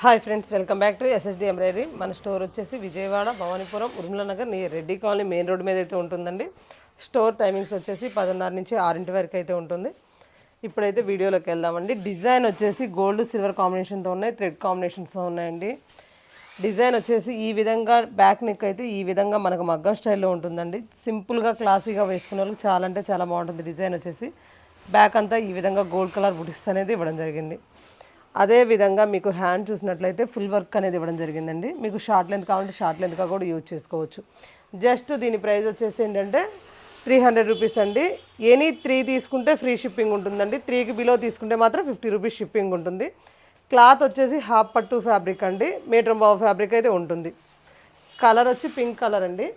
Hi friends welcome back to SSD embroidery మన store వచ్చేసి విజయవాడ భవానీపురం ఉర్మిల నగర్ నీ రెడ్డి కాలనీ మెయిన్ రోడ్ మీద అయితే ఉంటుందండి. స్టోర్ టైమింగ్స్ వచ్చేసి పదిన్నర నుంచి ఆరింటి వరకు అయితే ఉంటుంది. ఇప్పుడైతే వీడియోలోకి వెళ్దామండి. డిజైన్ వచ్చేసి గోల్డ్ సిల్వర్ కాంబినేషన్తో ఉన్నాయి థ్రెడ్ కాంబినేషన్స్తో ఉన్నాయండి. డిజైన్ వచ్చేసి ఈ విధంగా బ్యాక్ నెక్ అయితే ఈ విధంగా మనకు మగ్గం స్టైల్లో ఉంటుందండి. సింపుల్గా క్లాసీగా వేసుకునే వాళ్ళకి చాలా అంటే చాలా బాగుంటుంది డిజైన్ వచ్చేసి. బ్యాక్ అంతా ఈ విధంగా గోల్డ్ కలర్ బుటిక్స్ అనేది ఇవ్వడం జరిగింది. అదే విధంగా మీకు హ్యాండ్ చూసినట్లయితే ఫుల్ వర్క్ అనేది ఇవ్వడం జరిగిందండి. మీకు షార్ట్ లెంత్ కావాలంటే షార్ట్ లెంత్గా కూడా యూజ్ చేసుకోవచ్చు. జస్ట్ దీని ప్రైస్ వచ్చేసి ఏంటంటే త్రీ హండ్రెడ్ రూపీస్ అండి. ఎనీ త్రీ తీసుకుంటే ఫ్రీ షిప్పింగ్ ఉంటుందండి. త్రీకి బిలో తీసుకుంటే మాత్రం ఫిఫ్టీ రూపీస్ షిప్పింగ్ ఉంటుంది. క్లాత్ వచ్చేసి హాఫ్ పట్టు ఫ్యాబ్రిక్ అండి. మీటర్ బాబు ఫ్యాబ్రిక్ అయితే ఉంటుంది. కలర్ వచ్చి పింక్ కలర్ అండి.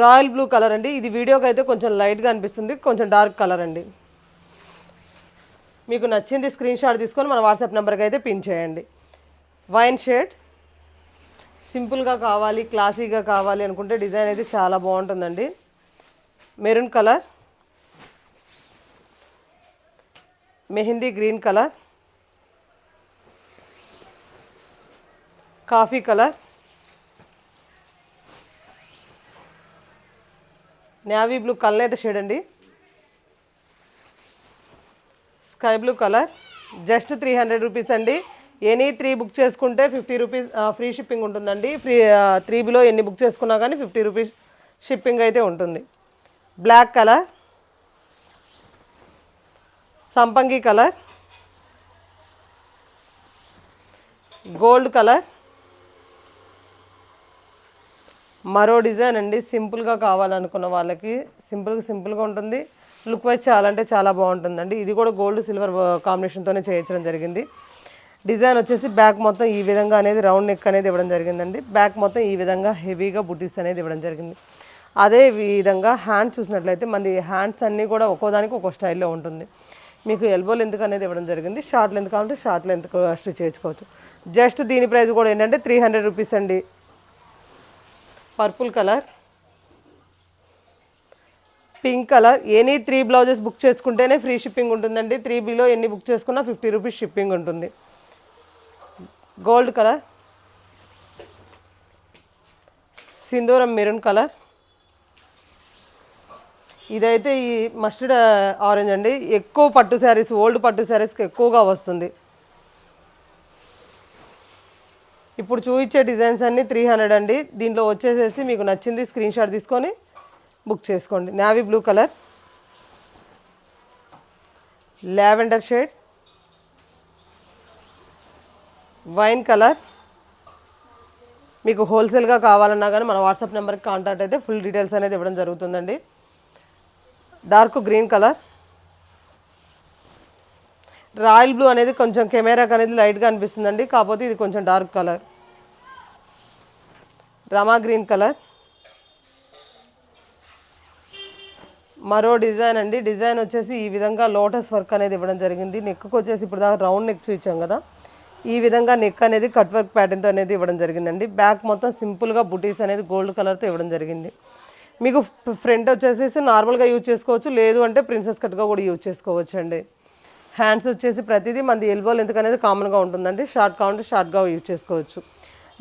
రాయల్ బ్లూ కలర్ అండి. ఇది వీడియోకి అయితే కొంచెం లైట్గా అనిపిస్తుంది. కొంచెం డార్క్ కలర్ అండి. మీకు నచ్చింది స్క్రీన్ షాట్ తీసుకొని మన వాట్సాప్ నెంబర్కి అయితే పిన్ చేయండి. వైన్ షేడ్ సింపుల్గా కావాలి క్లాసీగా కావాలి అనుకుంటే డిజైన్ అయితే చాలా బాగుంటుందండి. Maroon colour mehndi green colour coffee colour navy blue కల్నేత shade అండి. Sky blue colour. Just three hundred rupees అండి. ఎనీ త్రీ బుక్ చేసుకుంటే ఫిఫ్టీ రూపీస్ ఫ్రీ షిప్పింగ్ ఉంటుందండి. ఫ్రీ త్రీ బిలో ఎన్ని బుక్ చేసుకున్నా కానీ ఫిఫ్టీ రూపీస్ షిప్పింగ్ అయితే ఉంటుంది. Black colour సంపంగి కలర్ గోల్డ్ కలర్ మరో డిజైన్ అండి. సింపుల్గా కావాలనుకున్న వాళ్ళకి. సింపుల్గా సింపుల్గా ఉంటుంది. లుక్ వైజ్ చాలా అంటే చాలా బాగుంటుందండి. ఇది కూడా గోల్డ్ సిల్వర్ కాంబినేషన్తోనే చేయించడం జరిగింది. డిజైన్ వచ్చేసి బ్యాక్ మొత్తం ఈ విధంగా అనేది రౌండ్ నెక్ అనేది ఇవ్వడం జరిగిందండి. బ్యాక్ మొత్తం ఈ విధంగా హెవీగా బుటీస్ అనేది ఇవ్వడం జరిగింది. అదే విధంగా హ్యాండ్స్ చూసినట్లయితే మన హ్యాండ్స్ అన్నీ కూడా ఒక్కోదానికి ఒక్కో స్టైల్లో ఉంటుంది. మీకు ఎల్బో లెంత్ అనేది ఇవ్వడం జరిగింది. షార్ట్ లెంత్ కావాలంటే షార్ట్ లెంత్ స్టిచ్ చేయించుకోవచ్చు. జస్ట్ దీని ప్రైస్ కూడా ఏంటంటే త్రీ హండ్రెడ్ రూపీస్ అండి. Purple colour. Pink colour. Any three blouses book చేసుకుంటేనే ఫ్రీ షిప్పింగ్ ఉంటుందండి. త్రీ బిలో ఎన్ని బుక్ చేసుకున్నా ఫిఫ్టీ రూపీస్ షిప్పింగ్ ఉంటుంది. Gold colour. సింధూరం మెరూన్ కలర్. ఇదైతే ఈ మస్టర్డ్ ఆరెంజ్ అండి. ఎక్కువ పట్టు శారీస్ ఓల్డ్ పట్టు శారీస్కి ఎక్కువగా వస్తుంది. ఇప్పుడు చూపించే డిజైన్స్ అన్నీ త్రీ హండ్రెడ్ అండి. దీంట్లో వచ్చేసేసి మీకు నచ్చింది స్క్రీన్ షాట్ తీసుకొని బుక్ చేసుకోండి. Navy blue colour. Lavender shade. Wine colour. మీకు హోల్సేల్గా కావాలన్నా కానీ మన వాట్సాప్ నెంబర్కి కాంటాక్ట్ అయితే ఫుల్ డీటెయిల్స్ అనేది ఇవ్వడం జరుగుతుందండి. Dark green colour. Royal blue అనేది కొంచెం కెమెరాకి అనేది లైట్గా అనిపిస్తుందండి. కాకపోతే ఇది కొంచెం డార్క్ కలర్. రమా గ్రీన్ కలర్. మరో డిజైన్ అండి. డిజైన్ వచ్చేసి ఈ విధంగా లోటస్ వర్క్ అనేది ఇవ్వడం జరిగింది. నెక్కు వచ్చేసి ఇప్పుడు దాకా రౌండ్ నెక్ చూపించాం కదా. ఈ విధంగా నెక్ అనేది కట్ వర్క్ ప్యాటర్న్తో అనేది ఇవ్వడం జరిగిందండి. బ్యాక్ మొత్తం సింపుల్గా బుటీస్ అనేది గోల్డ్ కలర్తో ఇవ్వడం జరిగింది. మీకు ఫ్రంట్ వచ్చేసి నార్మల్గా యూజ్ చేసుకోవచ్చు. లేదు అంటే ప్రిన్సెస్ కట్గా కూడా యూజ్ చేసుకోవచ్చు అండి హ్యాండ్స్ వచ్చేసి ప్రతిదీ మనది ఎల్బో లెంత్ అనేది కామన్గా ఉంటుందండి. షార్ట్ కావాలంటే షార్ట్గా యూజ్ చేసుకోవచ్చు.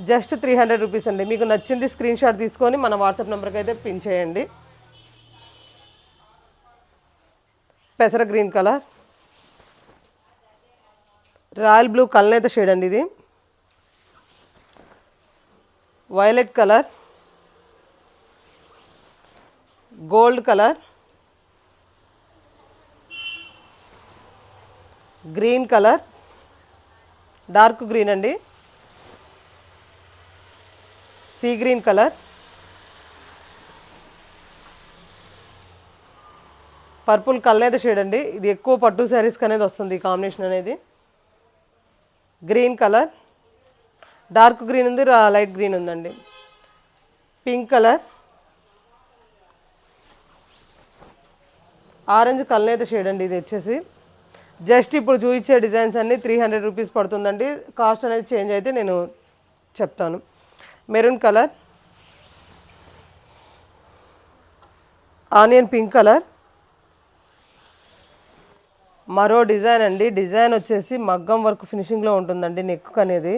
జస్ట్ త్రీ హండ్రెడ్ రూపీస్ అండి. మీకు నచ్చింది స్క్రీన్ షాట్ తీసుకొని మన వాట్సాప్ నెంబర్కి అయితే పిన్ చేయండి. పెసర గ్రీన్ కలర్. రాయల్ బ్లూ కలనేత షేడ్ అండి ఇది. Violet colour. Gold colour. Green colour. Dark green అండి. Sea green colour. పర్పుల్ కల్నేత షేడ్ అండి. ఇది ఎక్కువ పట్టు శారీస్కి అనేది వస్తుంది ఈ కాంబినేషన్ అనేది. గ్రీన్ కలర్ డార్క్ గ్రీన్ ఉంది లైట్ గ్రీన్ ఉందండి. పింక్ కలర్ ఆరెంజ్ కల్నేత షేడ్ అండి ఇది వచ్చేసి. జస్ట్ ఇప్పుడు చూపించే డిజైన్స్ అన్నీ త్రీ హండ్రెడ్ రూపీస్ పడుతుందండి. కాస్ట్ అనేది చేంజ్ అయితే నేను చెప్తాను. Maroon colour onion pink colour మరో డిజైన్ అండి. డిజైన్ వచ్చేసి మగ్గం వర్క్ ఫినిషింగ్లో ఉంటుందండి నెక్ అనేది.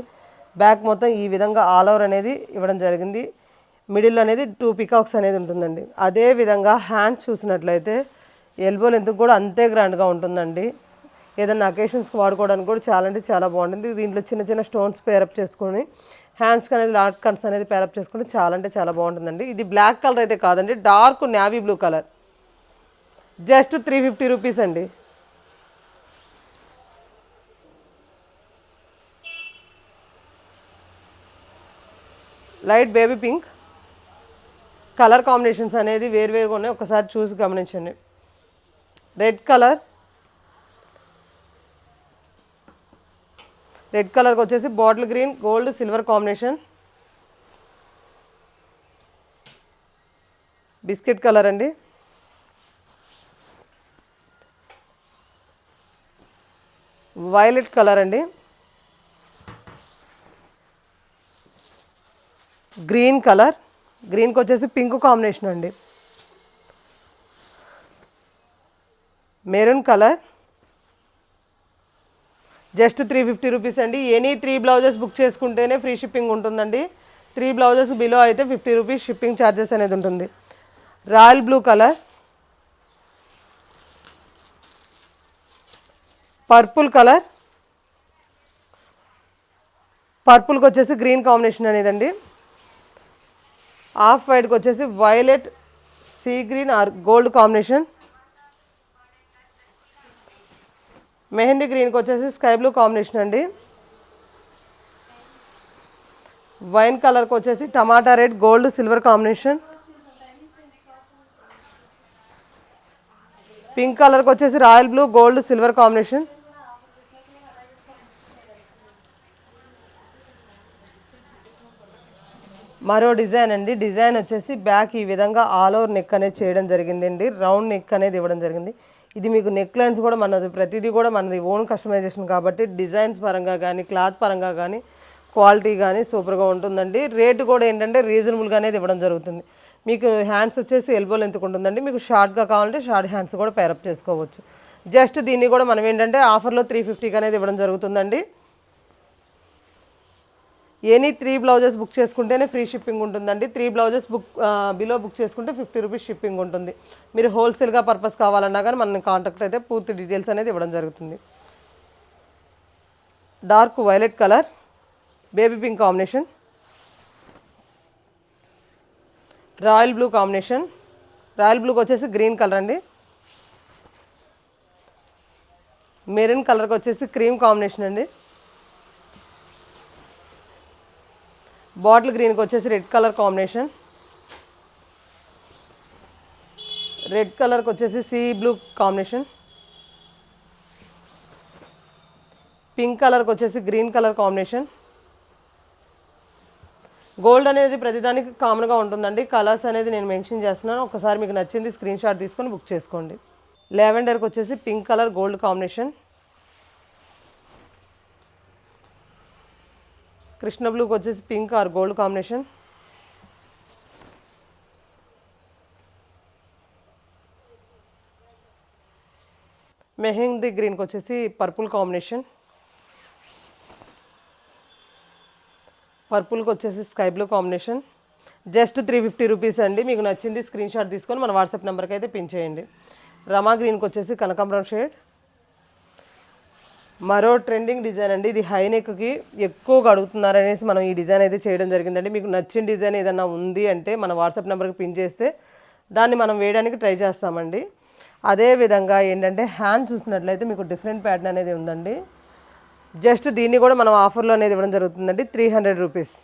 బ్యాక్ మొత్తం ఈ విధంగా ఆల్ ఓవర్ అనేది ఇవ్వడం జరిగింది. మిడిల్ అనేది టూ పికాక్స్ అనేది ఉంటుందండి. అదే విధంగా హ్యాండ్ చూసినట్లయితే ఎల్బో లెంత్ కూడా అంతే గ్రాండ్గా ఉంటుందండి. ఏదైనా అకేషన్స్కి వాడుకోవడానికి కూడా చాలా అంటే చాలా బాగుంటుంది. దీంట్లో చిన్న చిన్న స్టోన్స్ పేరప్ చేసుకొని హ్యాండ్స్కి అనేది లాట్ కన్స్ అనేది పేరప్ చేసుకుంటే చాలా అంటే చాలా బాగుంటుందండి. ఇది బ్లాక్ కలర్ అయితే కాదండి dark navy blue colour. Just three fifty rupees అండి. Light baby pink. Colour combinations అనేది వేరువేరుగా ఉన్నాయి. ఒకసారి చూసి గమనించండి. Red colour. రెడ్ కలర్కి వచ్చేసి bottle green gold silver combination. Biscuit colour అండి. వైలెట్ కలర్ అండి. Green colour. గ్రీన్కి వచ్చేసి పింక్ కాంబినేషన్ అండి. Maroon colour. Just three fifty rupees అండి. ఎనీ త్రీ బ్లౌజెస్ బుక్ చేసుకుంటేనే ఫ్రీ షిప్పింగ్ ఉంటుందండి. త్రీ బ్లౌజెస్ బిలో అయితే ఫిఫ్టీ రూపీస్ షిప్పింగ్ ఛార్జెస్ అనేది ఉంటుంది. Royal blue colour. Purple colour. పర్పుల్కి వచ్చేసి గ్రీన్ కాంబినేషన్ అనేదండి. ఆఫ్ వైట్కి వచ్చేసి violet sea green or gold combination. Mehndi గ్రీన్కి వచ్చేసి స్కై బ్లూ కాంబినేషన్ అండి. వైన్ కలర్కి వచ్చేసి tomato red gold silver combination. Pink కలర్కి వచ్చేసి royal blue gold silver combination. మరో డిజైన్ అండి. డిజైన్ వచ్చేసి బ్యాక్ ఈ విధంగా ఆల్ ఓవర్ నెక్ అనేది చేయడం జరిగిందండి. రౌండ్ నెక్ అనేది ఇవ్వడం జరిగింది. ఇది మీకు నెక్ లైన్స్ కూడా మనది ప్రతిదీ కూడా మనది ఓన్ కస్టమైజేషన్ కాబట్టి డిజైన్స్ పరంగా కానీ క్లాత్ పరంగా కానీ క్వాలిటీ కానీ సూపర్గా ఉంటుందండి. రేటు కూడా ఏంటంటే రీజనబుల్గా అనేది ఇవ్వడం జరుగుతుంది. మీకు హ్యాండ్స్ వచ్చేసి ఎల్బో లెంత్ ఉంటుందండి. మీకు షార్ట్గా కావాలంటే షార్ట్ హ్యాండ్స్ కూడా పేరప్ చేసుకోవచ్చు. జస్ట్ దీన్ని కూడా మనం ఏంటంటే ఆఫర్లో త్రీ ఫిఫ్టీకి అనేది ఇవ్వడం జరుగుతుందండి. ఎనీ త్రీ బ్లౌజెస్ బుక్ చేసుకుంటేనే ఫ్రీ షిప్పింగ్ ఉంటుందండి. Three blouses book below book చేసుకుంటే ఫిఫ్టీ రూపీస్ షిప్పింగ్ ఉంటుంది. మీరు హోల్సేల్గా పర్పస్ కావాలన్నా కానీ మనం కాంటాక్ట్ అయితే పూర్తి డీటెయిల్స్ అనేది ఇవ్వడం జరుగుతుంది. Dark violet colour baby pink combination royal blue combination. Royal బ్లూకి వచ్చేసి గ్రీన్ కలర్ అండి. మెరూన్ కలర్కి వచ్చేసి క్రీమ్ కాంబినేషన్ అండి. బాటిల్ గ్రీన్కి వచ్చేసి రెడ్ కలర్ కాంబినేషన్. రెడ్ కలర్కి వచ్చేసి సీ బ్లూ కాంబినేషన్. పింక్ కలర్కి వచ్చేసి గ్రీన్ కలర్ కాంబినేషన్. గోల్డ్ అనేది ప్రతిదానికి కామన్గా ఉంటుందండి. కలర్స్ అనేది నేను మెన్షన్ చేస్తున్నాను. ఒకసారి మీకు నచ్చింది స్క్రీన్ షాట్ తీసుకొని బుక్ చేసుకోండి. లెవెండర్కి వచ్చేసి pink colour gold combination. Krishna బ్లూకి వచ్చేసి pink or gold combination. Mehndi గ్రీన్కి వచ్చేసి పర్పుల్ కాంబినేషన్. పర్పుల్కి వచ్చేసి sky blue combination. Just three fifty rupees అండి. మీకు నచ్చింది స్క్రీన్ షాట్ తీసుకొని మన వాట్సాప్ నెంబర్కి అయితే పిన్ చేయండి. రమా గ్రీన్కి వచ్చేసి కనకాంబరం షేడ్. మరో ట్రెండింగ్ డిజైన్ అండి. ఇది హై నెక్కి ఎక్కువగా అడుగుతున్నారనేసి మనం ఈ డిజైన్ అయితే చేయడం జరిగిందండి. మీకు నచ్చిన డిజైన్ ఏదైనా ఉంది అంటే మన వాట్సాప్ నెంబర్కి పిన్ చేస్తే దాన్ని మనం వేయడానికి ట్రై చేస్తామండి. అదే విధంగా ఏంటంటే హ్యాండ్ చూసినట్లయితే మీకు డిఫరెంట్ ప్యాటర్న్ అనేది ఉందండి. జస్ట్ దీన్ని కూడా మనం ఆఫర్లో అనేది ఇవ్వడం జరుగుతుందండి. Three hundred rupees.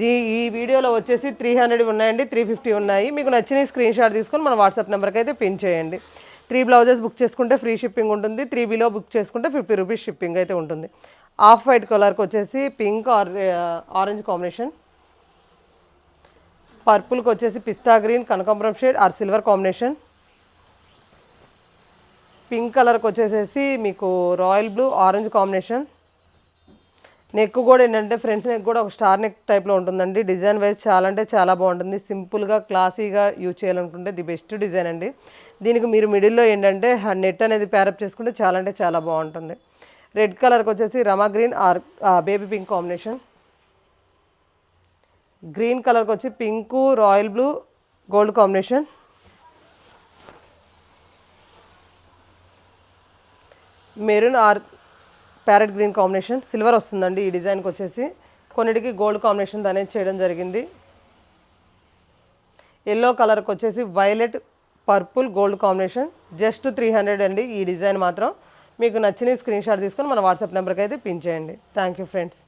దీ ఈ వీడియోలో వచ్చేసి త్రీ హండ్రెడ్ ఉన్నాయండి. త్రీ ఫిఫ్టీ ఉన్నాయి. మీకు నచ్చిన స్క్రీన్ షాట్ తీసుకొని మన వాట్సాప్ నెంబర్కి అయితే పిన్ చేయండి. త్రీ బ్లౌజెస్ బుక్ చేసుకుంటే ఫ్రీ షిప్పింగ్ ఉంటుంది త్రీ బిలో బుక్ చేసుకుంటే ఫిఫ్టీ రూపీస్ షిప్పింగ్ అయితే ఉంటుంది. ఆఫ్ వైట్ కలర్కి వచ్చేసి పింక్ ఆర్ ఆరెంజ్ కాంబినేషన్ పర్పుల్కి వచ్చేసి పిస్తా గ్రీన్ కనకాంబరం shade or silver combination pink కలర్కి వచ్చేసేసి మీకు royal blue orange combination neck కూడా ఏంటంటే ఫ్రంట్ నెక్ కూడా ఒక స్టార్ నెక్ టైప్లో ఉంటుందండి. డిజైన్ వైజ్ చాలా అంటే చాలా బాగుంటుంది. సింపుల్గా క్లాసీగా యూజ్ చేయాలనుకుంటే ది బెస్ట్ డిజైన్ అండి. దీనికి మీరు మిడిల్లో ఏంటంటే నెట్ అనేది ప్యారప్ చేసుకుంటే చాలా అంటే చాలా బాగుంటుంది. రెడ్ కలర్కి వచ్చేసి Rama green or baby pink combination green కలర్కి వచ్చి pink royal blue gold combination maroon or parrot green combination. Silver వస్తుందండి ఈ డిజైన్కి వచ్చేసి. కొన్నిటికి గోల్డ్ కాంబినేషన్ అనేది చేయడం జరిగింది. ఎల్లో కలర్కి వచ్చేసి violet purple gold combination just three hundred అండి ఈ డిజైన్ మాత్రం. మీకు నచ్చిన స్క్రీన్ షాట్ తీసుకొని మన వాట్సాప్ నెంబర్కి అయితే పిన్ చేయండి. Thank you friends